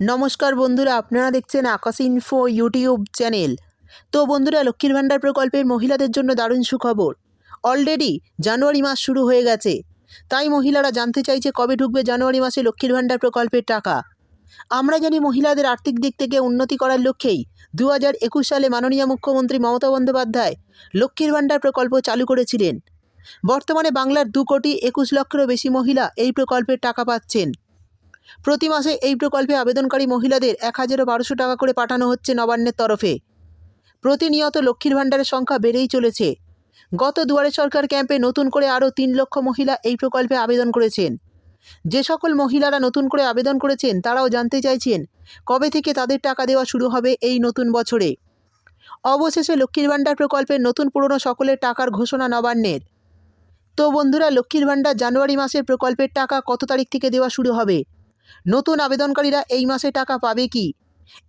নমস্কার বন্ধুরা, আপনারা দেখছেন আকাশ ইনফো ইউটিউব চ্যানেল তো বন্ধুরা, লক্ষ্মীর ভাণ্ডার প্রকল্পের মহিলাদের জন্য দারুণ সুখবর। অলরেডি জানুয়ারি মাস শুরু হয়ে গেছে। তাই মহিলারা জানতে চাইছে কবে ঢুকবে জানুয়ারি মাসে লক্ষ্মীর ভাণ্ডার প্রকল্পের টাকা। আমরা জানি মহিলাদের আর্থিক দিক থেকে উন্নতি করার লক্ষ্যেই দু হাজার একুশ সালে মাননীয় মুখ্যমন্ত্রী মমতা বন্দ্যোপাধ্যায় লক্ষ্মীর ভাণ্ডার প্রকল্প চালু করেছিলেন। বর্তমানে বাংলার দু কোটি একুশ লক্ষেরও বেশি মহিলা এই প্রকল্পের টাকা পাচ্ছেন। প্রতি মাসে এই প্রকল্পে আবেদনকারী মহিলাদের এক হাজারও বারোশো টাকা করে পাঠানো হচ্ছে নবান্নের তরফে। প্রতিনিয়ত লক্ষ্মীর ভাণ্ডারের সংখ্যা বেড়েই চলেছে। গত দুয়ারে সরকার ক্যাম্পে নতুন করে আরও তিন লক্ষ মহিলা এই প্রকল্পে আবেদন করেছেন। যে সকল মহিলারা নতুন করে আবেদন করেছেন, তারাও জানতে চাইছেন কবে থেকে তাদের টাকা দেওয়া শুরু হবে এই নতুন বছরে। অবশেষে লক্ষ্মীর ভাণ্ডার প্রকল্পের নতুন পুরনো সকলের টাকার ঘোষণা নবান্নের। তো বন্ধুরা, লক্ষ্মীর ভাণ্ডার জানুয়ারি মাসের প্রকল্পের টাকা কত তারিখ থেকে দেওয়া শুরু হবে? নতুন আবেদনকারীরা এই মাসে টাকা পাবে কি?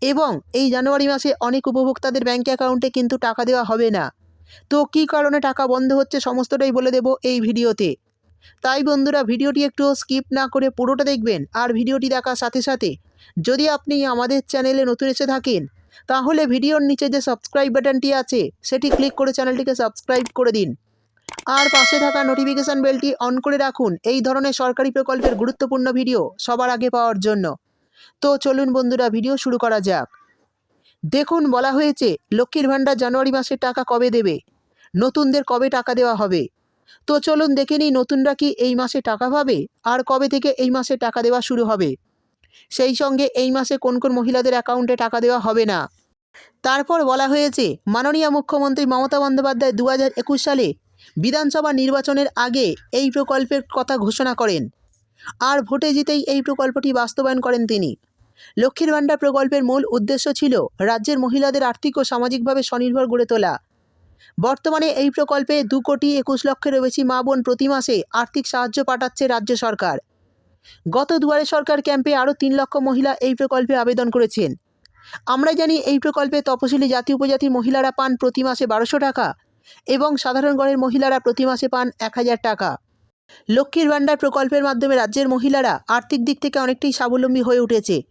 এবং এই জানুয়ারি মাসে অনেক উপভোক্তাদের ব্যাঙ্ক অ্যাকাউন্টে কিন্তু টাকা দেওয়া হবে না। তো কী কারণে টাকা বন্ধ হচ্ছে সমস্তটাই বলে দেব এই ভিডিওতে। তাই বন্ধুরা, ভিডিওটি একটু স্কিপ না করে পুরোটা দেখবেন আর ভিডিওটি দেখার সাথে সাথে যদি আপনি আমাদের চ্যানেলে নতুন এসে থাকেন, তাহলে ভিডিওর নিচে যে সাবস্ক্রাইব বাটনটি আছে, সেটি ক্লিক করে চ্যানেলটিকে সাবস্ক্রাইব করে দিন। আর পাশে থাকা নোটিফিকেশান বেলটি অন করে রাখুন। এই ধরনের সরকারি প্রকল্পের গুরুত্বপূর্ণ ভিডিও সবার আগে পাওয়ার জন্য। তো চলুন বন্ধুরা ভিডিও শুরু করা যাক। দেখুন, বলা হয়েছে, লক্ষ্মীর ভাণ্ডার জানুয়ারি মাসের টাকা কবে দেবে? নতুনদের কবে টাকা দেওয়া হবে? তো চলুন দেখে নিই, নতুনরা কি এই মাসে টাকা পাবে? আর কবে থেকে এই মাসে টাকা দেওয়া শুরু হবে? সেই সঙ্গে এই মাসে কোন কোন মহিলাদের অ্যাকাউন্টে টাকা দেওয়া হবে না? তারপর বলা হয়েছে, মাননীয় মুখ্যমন্ত্রী মমতা বন্দ্যোপাধ্যায় দু হাজার একুশ সালে বিধানসভা নির্বাচনের আগে এই প্রকল্পের কথা ঘোষণা করেন। আর ভোটে জিতেই এই প্রকল্পটি বাস্তবায়ন করেন তিনি। লক্ষ্মীর ভাণ্ডার প্রকল্পের মূল উদ্দেশ্য ছিল রাজ্যের মহিলাদের আর্থিক ও সামাজিকভাবে স্বনির্ভর গড়ে তোলা। বর্তমানে এই প্রকল্পে দু কোটি একুশ লক্ষেরও বেশি মা বোন প্রতি মাসে আর্থিক সাহায্য পাঠাচ্ছে রাজ্য সরকার। গত দুয়ারে সরকার ক্যাম্পে আরও তিন লক্ষ মহিলা এই প্রকল্পে আবেদন করেছেন। আমরা জানি এই প্রকল্পে তপশিলি জাতি উপজাতির মহিলারা পান প্রতি মাসে বারোশো টাকা এবং সাধারণ গড়ের মহিলারা প্রতি মাসে পান এক হাজার টাকা। লক্ষ্মীর ভাণ্ডার প্রকল্পের মাধ্যমে রাজ্যের মহিলারা আর্থিক দিক থেকে অনেকটাই স্বাবলম্বী হয়ে উঠেছে।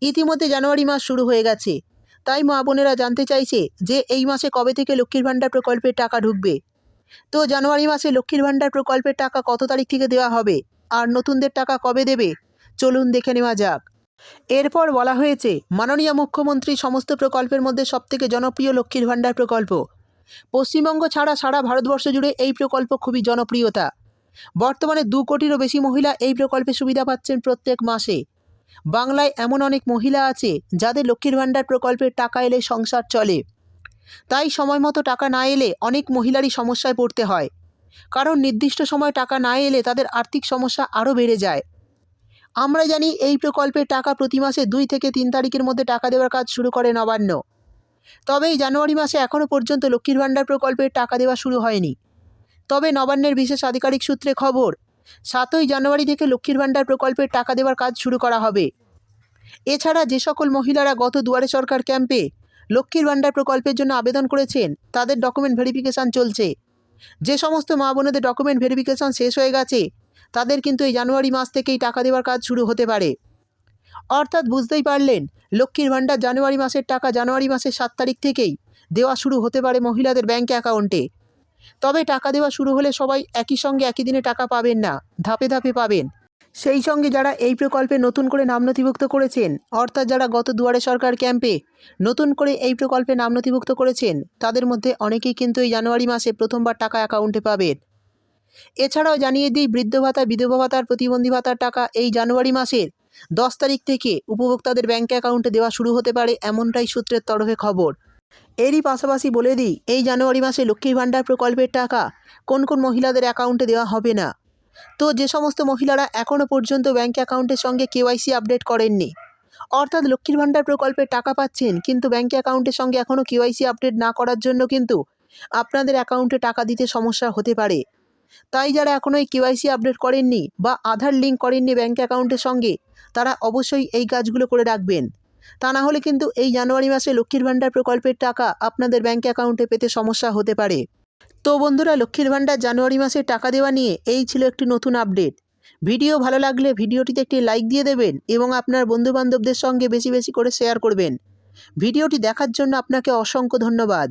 ইতিমধ্যে জানুয়ারি মাস শুরু হয়ে গেছে। তাই মা বোনেরা জানতে চাইছে যে এই মাসে কবে থেকে লক্ষ্মীর ভাণ্ডার প্রকল্পের টাকা ঢুকবে। তো জানুয়ারি মাসে লক্ষ্মীর ভাণ্ডার প্রকল্পের টাকা কত তারিখ থেকে দেওয়া হবে? আর নতুনদের টাকা কবে দেবে? চলুন দেখে নেওয়া যাক। এরপর বলা হয়েছে, মাননীয় মুখ্যমন্ত্রী সমস্ত প্রকল্পের মধ্যে সবথেকে জনপ্রিয় লক্ষ্মীর ভাণ্ডার প্রকল্প। পশ্চিমবঙ্গ ছাড়া সারা ভারতবর্ষ জুড়ে এই প্রকল্প খুবই জনপ্রিয়তা। বর্তমানে দু কোটিরও বেশি মহিলা এই প্রকল্পে সুবিধা পাচ্ছেন প্রত্যেক মাসে। বাংলায় এমন অনেক মহিলা আছে যাদের লক্ষ্মীর ভাণ্ডার প্রকল্পের টাকা এলে সংসার চলে। তাই সময় মতো টাকা না এলে অনেক মহিলারই সমস্যায় পড়তে হয়। কারণ নির্দিষ্ট সময় টাকা না এলে তাদের আর্থিক সমস্যা আরও বেড়ে যায়। আমরা জানি এই প্রকল্পের টাকা প্রতি মাসে দুই থেকে তিন তারিখের মধ্যে টাকা দেওয়ার কাজ শুরু করে নবান্ন। তবে এই জানুয়ারি মাসে এখনও পর্যন্ত লক্ষ্মীর ভাণ্ডার প্রকল্পের টাকা দেওয়া শুরু হয়নি। তবে নবান্নের বিশেষ আধিকারিক সূত্রে খবর, সাতই জানুয়ারি থেকে লক্ষ্মীর ভাণ্ডার প্রকল্পের টাকা দেওয়ার কাজ শুরু করা হবে। এছাড়া যে সকল মহিলারা গত দুয়ারে সরকার ক্যাম্পে লক্ষ্মীর ভাণ্ডার প্রকল্পের জন্য আবেদন করেছেন, তাদের ডকুমেন্ট ভেরিফিকেশান চলছে। যে সমস্ত মা বোনেদের ডকুমেন্ট ভেরিফিকেশান শেষ হয়ে গেছে, তাদের কিন্তু এই জানুয়ারি মাস থেকেই টাকা দেওয়ার কাজ শুরু হতে পারে। অর্থাৎ বুঝতেই পারলেন লক্ষ্মীর ভাণ্ডার জানুয়ারি মাসের টাকা জানুয়ারি মাসের সাত তারিখ থেকেই দেওয়া শুরু হতে পারে মহিলাদের ব্যাঙ্ক অ্যাকাউন্টে। তবে টাকা দেওয়া শুরু হলে সবাই একই সঙ্গে একই দিনে টাকা পাবেন না, ধাপে ধাপে পাবেন। সেই সঙ্গে যারা এই প্রকল্পে নতুন করে নাম নথিভুক্ত করেছেন, অর্থাৎ যারা গত দুয়ারে সরকার ক্যাম্পে নতুন করে এই প্রকল্পে নাম নথিভুক্ত করেছেন, তাদের মধ্যে অনেকেই কিন্তু এই জানুয়ারি মাসে প্রথমবার টাকা অ্যাকাউন্টে পাবেন। এছাড়াও জানিয়ে দিই, বৃদ্ধ ভাতা, বিধবা ভাতার প্রতিবন্ধী ভাতার টাকা এই জানুয়ারি মাসের দশ তারিখ থেকে উপভোক্তাদের ব্যাঙ্ক অ্যাকাউন্টে দেওয়া শুরু হতে পারে এমনটাই সূত্রের তরফে খবর। এরই পাশাপাশি বলে দিই, এই জানুয়ারি মাসে লক্ষ্মীর ভাণ্ডার প্রকল্পের টাকা কোন কোন মহিলাদের অ্যাকাউন্টে দেওয়া হবে না। তো যে সমস্ত মহিলারা এখনও পর্যন্ত ব্যাঙ্ক অ্যাকাউন্টের সঙ্গে কেওয়াইসি আপডেট করেননি, অর্থাৎ লক্ষ্মীর ভাণ্ডার প্রকল্পের টাকা পাচ্ছেন, কিন্তু ব্যাঙ্ক অ্যাকাউন্টের সঙ্গে এখনও কেওয়াইসি আপডেট না করার জন্য কিন্তু আপনাদের অ্যাকাউন্টে টাকা দিতে সমস্যা হতে পারে। তাই যারা এখনও এই কেওয়াইসি আপডেট করেননি বা আধার লিঙ্ক করেননি ব্যাঙ্ক অ্যাকাউন্টের সঙ্গে, তারা অবশ্যই এই কাজগুলো করে রাখবেন। তা না হলে কিন্তু এই জানুয়ারি মাসে লক্ষ্মীর ভাণ্ডার প্রকল্পের টাকা আপনাদের ব্যাঙ্ক অ্যাকাউন্টে পেতে সমস্যা হতে পারে। তো বন্ধুরা, লক্ষ্মীর ভাণ্ডার জানুয়ারি মাসে টাকা দেওয়া নিয়ে এই ছিল একটি নতুন আপডেট। ভিডিও ভালো লাগলে ভিডিওটিতে একটি লাইক দিয়ে দেবেন এবং আপনার বন্ধুবান্ধবদের সঙ্গে বেশি বেশি করে শেয়ার করবেন। ভিডিওটি দেখার জন্য আপনাকে অসংখ্য ধন্যবাদ।